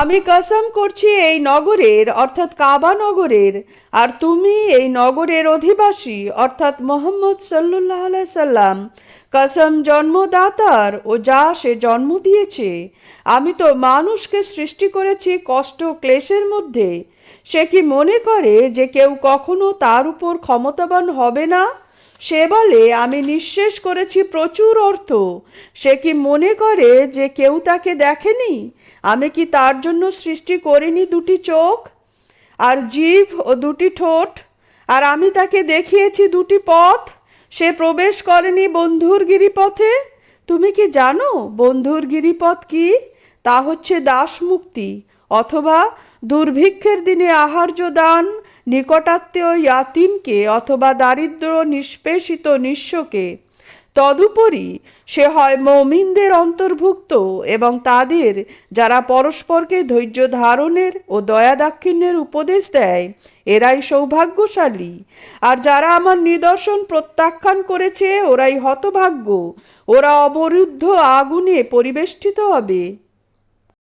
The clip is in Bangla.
আমি কসম করছি এই নগরের, অর্থাৎ কাবা নগরের, আর তুমি এই নগরের অধিবাসী, অর্থাৎ মোহাম্মদ সাল্লাহ সাল্লাম। কসম জন্মদাতার ও যা সে জন্ম দিয়েছে, আমি তো মানুষকে সৃষ্টি করেছি কষ্ট ক্লেশের মধ্যে। সে কি মনে করে যে কেউ কখনো তার উপর ক্ষমতাবান হবে না? সে বলে, আমি নিঃশেষ করেছি প্রচুর অর্থ। সে কি মনে করে যে কেউ তাকে দেখেনি? আমি কি তার জন্য সৃষ্টি করিনি দুটি চোখ? আর জীব ও দুটি ঠোঁট? আর আমি তাকে দেখিয়েছি দুটি পথ? সে প্রবেশ করেনি বন্ধুর গিরিপথে? তুমি কি জানো বন্ধুর গিরিপথ কি? তা হচ্ছে দাসমুক্তি, অথবা দুর্ভিক্ষের দিনে আহার্য দান নিকটাত্মীয় ইয়াতিমকে অথবা দারিদ্র নিষ্পেষিত নিঃস্বকে, তদুপরি সে হয় মৌমিনদের অন্তর্ভুক্ত এবং তাদের যারা পরস্পরকে ধৈর্য ধারণের ও দয়া দাক্ষিণ্যের উপদেশ দেয়, এরাই সৌভাগ্যশালী। আর যারা আমার নিদর্শন প্রত্যাখ্যান করেছে, ওরাই হতভাগ্য। ওরা অবরুদ্ধ আগুনে পরিবেষ্টিত হবে।